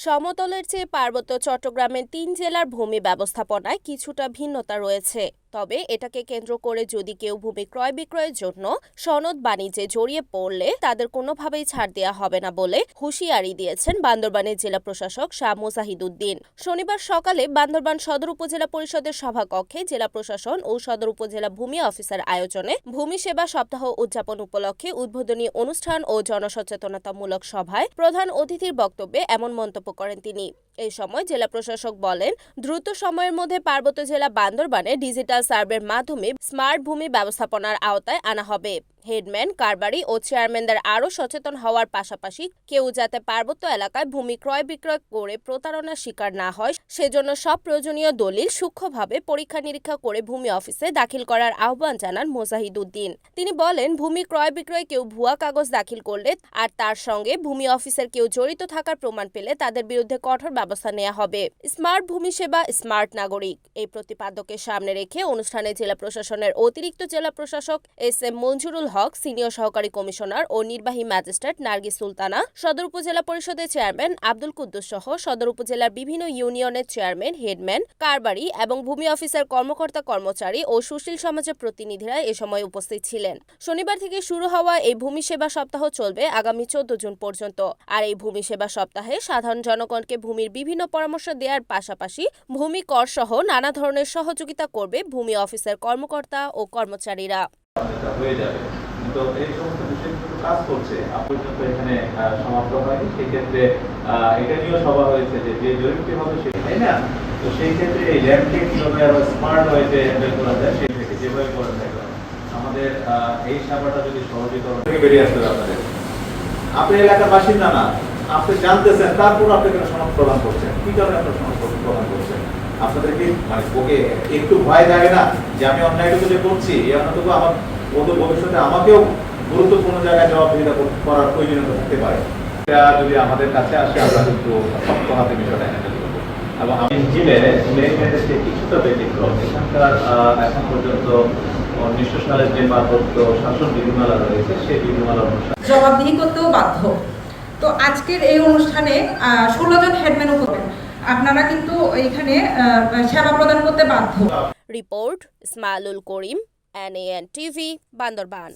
সমতলের চেয়ে পার্বত্য চট্টগ্রামের তিন জেলার ভূমি ব্যবস্থাপনায় কিছুটা ভিন্নতা রয়েছে। তবে এটাকে কেন্দ্র করে যদি কেউ ভূমি ক্রয় বিক্রয়ের জন্য সনদ বাণিজ্যে জড়িয়ে পড়লে তাদের কোনোভাবেই ছাড় দেওয়া হবে না বলে হুঁশিয়ারি দিয়েছেন বান্দরবানের জেলা প্রশাসক শাহ মুজাহিদুদ্দিন। শনিবার সকালে বান্দরবান সদর উপজেলা পরিষদের সভাকক্ষে জেলা প্রশাসন ও সদর উপজেলা ভূমি অফিসার আয়োজনে ভূমি সেবা সপ্তাহ উদযাপন উপলক্ষে উদ্বোধনী অনুষ্ঠান ও জনসচেতনতামূলক সভায় প্রধান অতিথির বক্তব্যে এমন মন্তব্য করেন তিনি। এই সময় জেলা প্রশাসক বলেন, দ্রুত সময়ের মধ্যে পার্বত্য জেলা বান্দরবানে ডিজিটাল সার্ভের মাধ্যমে স্মার্ট ভূমি ব্যবস্থাপনার আওতায় আনা হবে। হেডম্যান কারবারি ও চেয়ারম্যানদের আরও সচেতন হওয়ার পাশাপাশি কেউ যাতে পার্বত্য এলাকায় ভূমি ক্রয় বিক্রয় করে প্রতারণার শিকার না হয়, সেজন্য সব প্রয়োজনীয় দলিল সূক্ষ্মভাবে পরীক্ষা নিরীক্ষা করে ভূমি অফিসে দাখিল করার আহ্বান জানান মোজাহিদুদ্দিন। তিনি বলেন, ভূমি ক্রয় বিক্রয় কেউ ভুয়া কাগজ দাখিল করলে আর তার সঙ্গে ভূমি অফিসের কেউ জড়িত থাকার প্রমাণ পেলে তাদের বিরুদ্ধে কঠোর ব্যবস্থা নেওয়া হবে। স্মার্ট ভূমি সেবা, স্মার্ট নাগরিক। এই প্রতিপাদ্যকে সামনে রেখে অনুষ্ঠানে জেলা প্রশাসনের অতিরিক্ত জেলা প্রশাসক S M Manjurul Haque, senior সহকারী কমিশনার ও নির্বাহী ম্যাজিস্ট্রেট নার্গিস সুলতানা, সদর উপজেলা পরিষদের চেয়ারম্যান আব্দুল কুদ্দুস সহ সদর উপজেলার বিভিন্ন ইউনিয়নের চেয়ারম্যান, হেডম্যান, কারবারি এবং ভূমি অফিসার, কর্মকর্তা, কর্মচারী ও সুশীল সমাজের প্রতিনিধিরা এ সময় উপস্থিত ছিলেন। শনিবার থেকে শুরু হওয়া এই ভূমি সেবা সপ্তাহ চলবে আগামী চোদ্দ জুন পর্যন্ত। আর এই ভূমি সেবা সপ্তাহে সাধারণ জনগণকে ভূমির বিভিন্ন পরামর্শ দেওয়ার পাশাপাশি ভূমি কর সহ নানা ধরনের সহযোগিতা করবে ভূমি অফিসের, কর্মকর্তা ও কর্মচারীরা। এটা হয়ে যাবে। তো এই সমস্ত বিষয়গুলো কাজ করছে। পর্যন্ত এখানে সমাপ্ত হয়নি। সেক্ষেত্রে এটা নিয়েও সভা হয়েছে যে যে জরিপটি হবে সে তাই না। তো সেই ক্ষেত্রে এই ল্যাবকে কীভাবে আরও স্মার্ট ওয়েতে হ্যান্ডেল করা যায় সেই থেকে যেভাবে করা যায় আমাদের এই সেবাটা যদি সহজীকরণ থেকে বেরিয়ে আসতে হবে আপনাদের। আপনি এলাকার বাসিন্দা না। আপনি জানতেছেন তারপর আপনি কেন সনদ প্রদান করছেন? কি কারণে আপনি সনদ প্রদান করছেন? আপনাদের কি মানে ওকে একটু ভয় লাগে না যে আমি অন্যায়টুকু যে করছি এই অন্যটুকু আমার অদূর ভবিষ্যতে আমাকেও গুরুত্বপূর্ণ জায়গায় জবাবদিহিতা করার প্রয়োজনীয়তা থাকতে পারে। এটা যদি আমাদের কাছে আসে আমরা কিন্তু শক্ত হাতে বিষয়টা হ্যান্ডেল করব। এবং আমি জিলে জিলে ক্ষেত্রে কিছুটা ব্যতিক্রম এখানকার এখন পর্যন্ত উনিশশো সালের যে পার্বত্য শাসন বিধিমালা রয়েছে সেই বিধিমালা অনুসারে জবাবদিহি করতেও বাধ্য। তো আজকের এই অনুষ্ঠানে ষোলো জন হেডম্যানও করবেন। আপনারা কিন্তু এখানে আহ, সেবা প্রদান করতে বাধ্য। Report Ismailul Karim. NAN TV Bandarban.